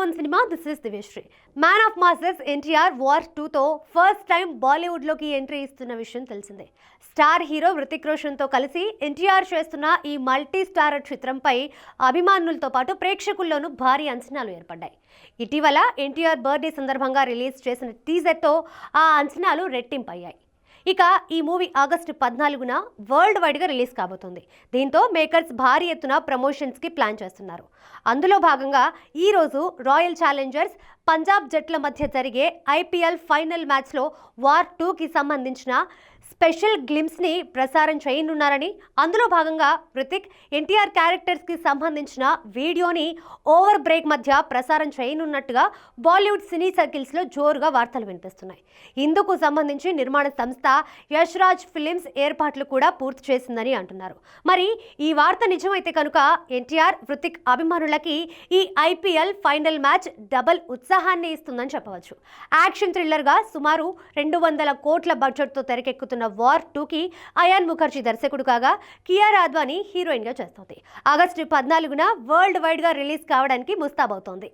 One cinema this is Divyasri man of masses NTR war టూతో first time బాలీవుడ్లోకి entry ఇస్తున్న విషయం తెలిసిందే. స్టార్ హీరో హృతిక్ రోషన్తో కలిసి ఎన్టీఆర్ చేస్తున్న ఈ మల్టీ స్టార్ చిత్రంపై అభిమానులతో పాటు ప్రేక్షకుల్లోనూ భారీ అంచనాలు ఏర్పడ్డాయి. ఇటీవల ఎన్టీఆర్ బర్త్డే సందర్భంగా రిలీజ్ చేసిన టీజర్తో ఆ అంచనాలు రెట్టింపయ్యాయి. ఇక ఈ మూవీ ఆగస్టు పద్నాలుగున వరల్డ్ వైడ్గా రిలీజ్ కాబోతుంది. దీంతో మేకర్స్ భారీ ఎత్తున ప్రమోషన్స్కి ప్లాన్ చేస్తున్నారు. అందులో భాగంగా ఈరోజు రాయల్ ఛాలెంజర్స్ పంజాబ్ జట్ల మధ్య జరిగే ఐపీఎల్ ఫైనల్ మ్యాచ్లో వార్ టూకి సంబంధించిన స్పెషల్ గ్లిమ్స్ని ప్రసారం చేయనున్నారని అందులో భాగంగా హృతిక్ ఎన్టీఆర్ క్యారెక్టర్స్కి సంబంధించిన వీడియోని ఓవర్ బ్రేక్ మధ్య ప్రసారం చేయనున్నట్టుగా బాలీవుడ్ సినీ సర్కిల్స్లో జోరుగా వార్తలు వినిపిస్తున్నాయి. ఇందుకు సంబంధించి నిర్మాణ సంస్థ యశ్రాజ్ ఫిలిమ్స్ ఏర్పాట్లు కూడా పూర్తి చేసిందని అంటున్నారు. మరి ఈ వార్త నిజమైతే కనుక ఎన్టీఆర్ హృతిక్ అభిమానులకి ఈ ఐపీఎల్ ఫైనల్ మ్యాచ్ డబల్ ఉత్సాహాన్ని ఇస్తుందని చెప్పవచ్చు. యాక్షన్ థ్రిల్లర్గా సుమారు రెండు వందల కోట్ల బడ్జెట్తో తెరకెక్కుతున్న వార్ టూకి అయాన్ ముఖర్జీ దర్శకుడు కాగా కియార్ అద్వానీ హీరోయిన్గా చేస్తోంది. ఆగస్టు పద్నాలుగున వరల్డ్ వైడ్గా రిలీజ్ కావడానికి ముస్తాబవుతోంది.